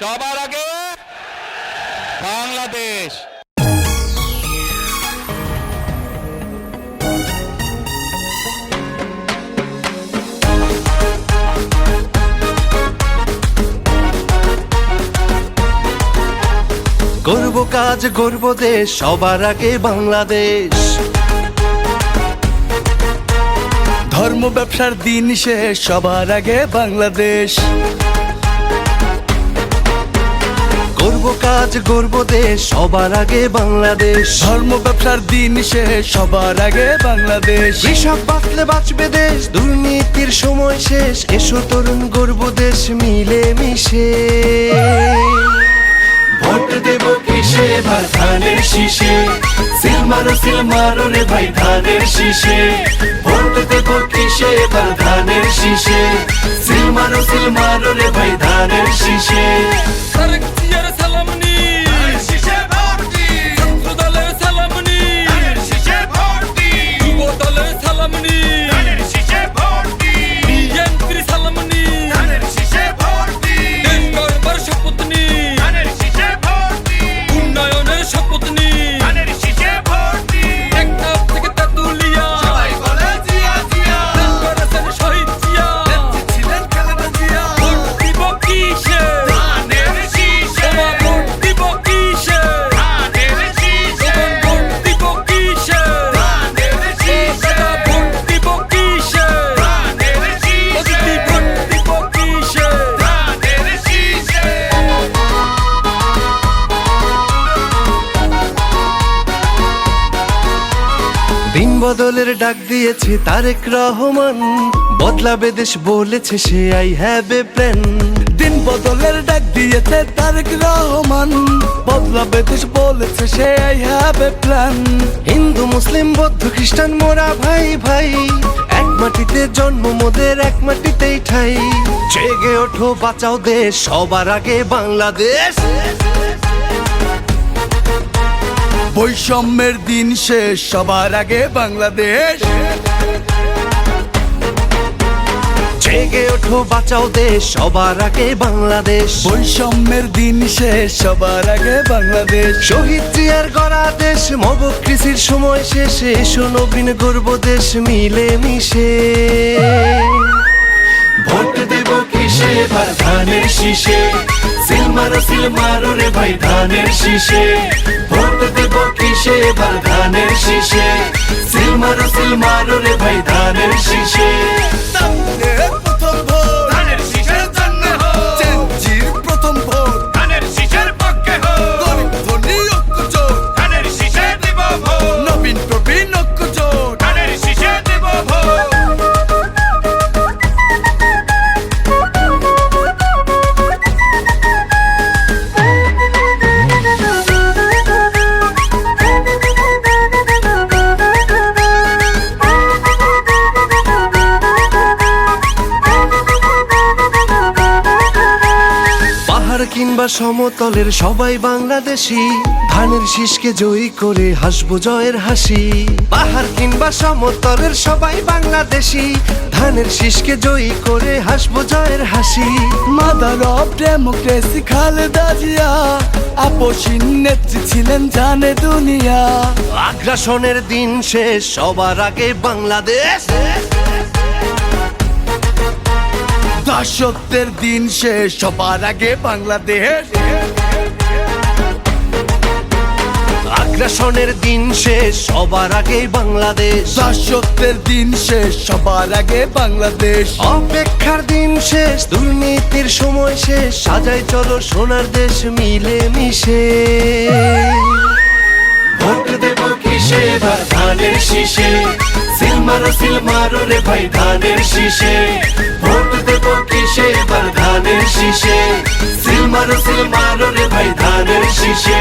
সবার আগে বাংলাদেশ। করব কাজ, করব দেশ, সবার আগে বাংলাদেশ। ধর্ম ব্যবসার দিন শেষ, সবার আগে বাংলাদেশ। কাজ করব দেশ, সবার আগে বাংলাদেশ। ধর্ম ব্যবসার দিন শেষ, সবার আগে বাংলাদেশ। কৃষক বাঁচলে বাঁচবে দেশ, দুর্নীতির সময় শেষ। এসো তরুণ গর্ব দেশ মিলে মিশে। ভোট দেব কিসে? ভাই ধানের শীষে। সিলমারো সিলমারো রে ভাই ধানের শীষে। ভোট দেব কিসে? ভাই ধানের শীষে। সিলমারো সিলমারো রে ভাই ধানের শীষে। বদলের ডাক দিয়েছে তারেক রহমান। বদলাবে দেশ বলেছে সে আই হ্যাভ এ প্ল্যান। দিন বদলের ডাক দিয়েছে তারেক রহমান। বদলাবে দেশ বলেছে সে আই হ্যাভ এ প্ল্যান। হিন্দু, মুসলিম, বৌদ্ধ, খ্রিস্টান, মোরা ভাই ভাই, এক মাটিতে জন্ম মোদের এক মাটিতেই ঠাই। জেগে ওঠো, বাঁচাও দেশ, সবার আগে বাংলাদেশ। বৈষম্যের দিন শেষ সবার আগে বাংলাদেশ। জেগে ওঠো বাঁচাও দেশ সবার আগে বাংলাদেশ। বৈষম্যের দিন শেষ সবার আগে বাংলাদেশ। শহীদ জিয়ার গড়া দেশ মবকৃষির সময় শেষে এসো নবীন গর্ব দেশ মিলে মিশে ভোট দেব কিসে? এবার ধানের শীষে। সিলমারো সিলমারো রে ভাই, ধানের শীষে। ভোট দেব কিসে? এবার ধানের শীষে। সিলমারো সিলমারো রে ভাই, ধানের শীষে। কিংবা সমতলের সবাই বাংলাদেশি। ধানের শীষকে জয়ী করে হাসবো জয়ের হাসি। পাহাড় কিংবা সমতলের সবাই বাংলাদেশি। ধানের শীষকে জয়ী করে হাসবো জয়ের হাসি। Mother of democracy Khaleda Zia আপসীন নেত্রী ছিলেন জানে দুনিয়া। আগ্রাসনের দিন শেষ সবার আগে বাংলাদেশ। দাসত্বের দিন শেষ, সবার আগে বাংলাদেশ। আগ্রাসনের দিন শেষ, সবার আগে বাংলাদেশ। দাসত্বের দিন শেষ, সবার আগে বাংলাদেশ। অপেক্ষার দিন শেষ, দুর্নীতির সময় শেষ, সাজাই চলো সোনার দেশ মিলে মিশে ভোট দেব কিসে ধানের শীষে? সিলমারো সিলমারো রে ভাই, ধানের শীষে। শীষে সিলমারো সিলমারো রে ভাই ধানের শীষে।